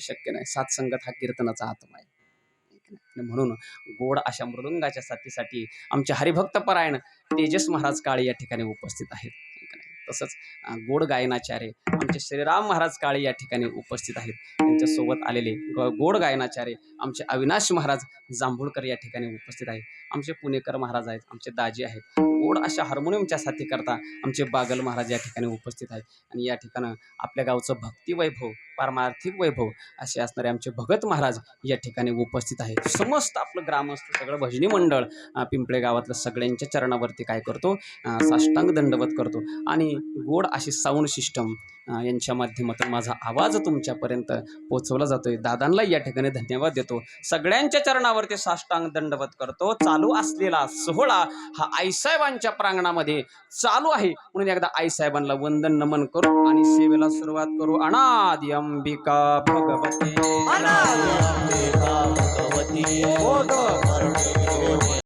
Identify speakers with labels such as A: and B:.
A: शक्य नाही. सातसंगत हा कीर्तनाचा आत्मा आहे. म्हणून गोड अशा मृदुंगाच्या साथीसाठी आमचे हरिभक्त परायण तेजस महाराज काळे या ठिकाणी उपस्थित आहेत. तसंच गोड गायनाचार्य आमचे श्रीराम महाराज काळे या ठिकाणी उपस्थित आहेत. त्यांच्यासोबत आलेले ग- गोड गायनाचार्य आमचे अविनाश महाराज जांभूळकर या ठिकाणी उपस्थित आहेत. आमचे पुणेकर महाराज आहेत आमचे दाजी आहेत. गोड अशा हार्मोनियमच्या साथी करता आमचे बागल महाराज या ठिकाणी उपस्थित आहेत. आणि या ठिकाणं आपल्या गावचं भक्ती वैभव पारमार्थिक वैभव असे असणारे आमचे भगत महाराज या ठिकाणी उपस्थित आहेत. समस्त आपलं ग्रामस्थ सगळं भजनी मंडळ पिंपळे गावातलं सगळ्यांच्या चरणावरती काय करतो? साष्टांग दंडवत करतो. आणि गोड अशी साऊंड सिस्टम यांच्या माध्यमातून माझा आवाज तुमच्यापर्यंत पोहोचवला जातोय. दादांना या ठिकाणी धन्यवाद देतो. सगळ्यांच्या चरणावरती साष्टांग दंडवत करतो. चालू असलेला सोहळा हा आईसाहेबांच्या प्रांगणामध्ये चालू आहे. म्हणून एकदा आईसाहेबांना वंदन नमन करू आणि सेवेला सुरुवात करू. अनादि अंबिका भगवती.